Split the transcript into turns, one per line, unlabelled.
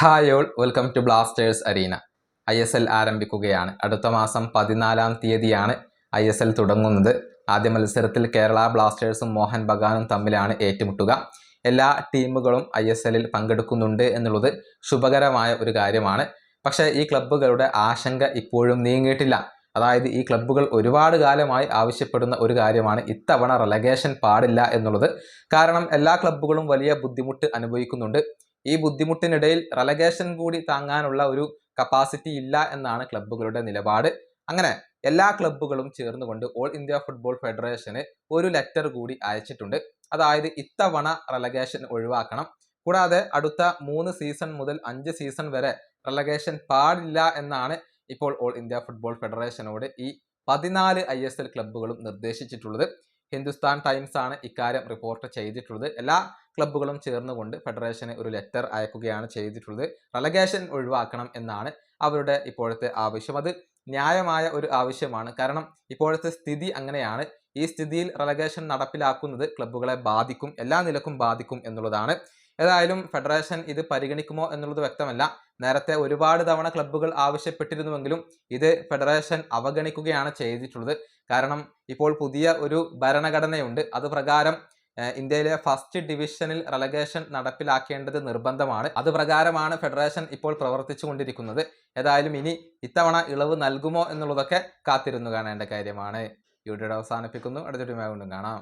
Hi all welcome to Blasters Arena. I S L ആരംഭിക്കുകയാണ്. അടുത്ത മാസം പതിനാലാം തീയതിയാണ് ഐ എസ് എൽ തുടങ്ങുന്നത്. ആദ്യ മത്സരത്തിൽ കേരള ബ്ലാസ്റ്റേഴ്സും മോഹൻ ബഗാനും തമ്മിലാണ് ഏറ്റുമുട്ടുക. എല്ലാ ടീമുകളും ഐ എസ് എല്ലിൽ പങ്കെടുക്കുന്നുണ്ട് എന്നുള്ളത് ശുഭകരമായ ഒരു കാര്യമാണ്. പക്ഷേ ഈ ക്ലബ്ബുകളുടെ ആശങ്ക ഇപ്പോഴും നീങ്ങിയിട്ടില്ല. അതായത് ഈ ക്ലബ്ബുകൾ ഒരുപാട് കാലമായി ആവശ്യപ്പെടുന്ന ഒരു കാര്യമാണ് ഇത്തവണ റെലഗേഷൻ പാടില്ല എന്നുള്ളത്. കാരണം എല്ലാ ക്ലബ്ബുകളും വലിയ ബുദ്ധിമുട്ട് അനുഭവിക്കുന്നുണ്ട്. ഈ ബുദ്ധിമുട്ടിനിടയിൽ റലഗേഷൻ കൂടി താങ്ങാനുള്ള ഒരു കപ്പാസിറ്റി ഇല്ല എന്നാണ് ക്ലബ്ബുകളുടെ നിലപാട്. അങ്ങനെ എല്ലാ ക്ലബ്ബുകളും ചേർന്നുകൊണ്ട് ഓൾ ഇന്ത്യ ഫുട്ബോൾ ഫെഡറേഷന് ഒരു ലെറ്റർ കൂടി അയച്ചിട്ടുണ്ട്. അതായത് ഇത്തവണ റലഗേഷൻ ഒഴിവാക്കണം. കൂടാതെ അടുത്ത മൂന്ന് സീസൺ മുതൽ അഞ്ച് സീസൺ വരെ റലഗേഷൻ പാടില്ല എന്നാണ് ഇപ്പോൾ ഓൾ ഇന്ത്യ ഫുട്ബോൾ ഫെഡറേഷനോട് ഈ പതിനാല് ഐ എസ് എൽ ക്ലബ്ബുകളും നിർദ്ദേശിച്ചിട്ടുള്ളത്. ഹിന്ദുസ്ഥാൻ ടൈംസ് ആണ് ഇക്കാര്യം റിപ്പോർട്ട് ചെയ്തിട്ടുള്ളത്. എല്ലാ ക്ലബ്ബുകളും ചേർന്നുകൊണ്ട് ഫെഡറേഷന് ഒരു ലെറ്റർ അയക്കുകയാണ് ചെയ്തിട്ടുള്ളത്. റലഗേഷൻ ഒഴിവാക്കണം എന്നാണ് അവരുടെ ഇപ്പോഴത്തെ ആവശ്യം. അത് ന്യായമായ ഒരു ആവശ്യമാണ്. കാരണം ഇപ്പോഴത്തെ സ്ഥിതി അങ്ങനെയാണ്. ഈ സ്ഥിതിയിൽ റലഗേഷൻ നടപ്പിലാക്കുന്നത് ക്ലബ്ബുകളെ ബാധിക്കും എല്ലാ നിലക്കും ബാധിക്കും എന്നുള്ളതാണ്. ഏതായാലും ഫെഡറേഷൻ ഇത് പരിഗണിക്കുമോ എന്നുള്ളത് വ്യക്തമല്ല. നേരത്തെ ഒരുപാട് തവണ ക്ലബ്ബുകൾ ആവശ്യപ്പെട്ടിരുന്നുവെങ്കിലും ഇത് ഫെഡറേഷൻ അവഗണിക്കുകയാണ് ചെയ്തിട്ടുള്ളത്. കാരണം ഇപ്പോൾ പുതിയ ഒരു ഭരണഘടനയുണ്ട്. അത് പ്രകാരം ഇന്ത്യയിലെ ഫസ്റ്റ് ഡിവിഷനിൽ റെലഗേഷൻ നടപ്പിലാക്കേണ്ടത് നിർബന്ധമാണ്. അത് പ്രകാരമാണ് ഫെഡറേഷൻ ഇപ്പോൾ പ്രവർത്തിച്ചു കൊണ്ടിരിക്കുന്നത് ഏതായാലും ഇനി ഇത്തവണ ഇളവ് നൽകുമോ എന്നുള്ളതൊക്കെ കാത്തിരുന്നു കാണേണ്ട കാര്യമാണ്. വീഡിയോയുടെ അവസാനിപ്പിക്കുന്നു. അടുത്തൊരു വീണ്ടും കാണാം.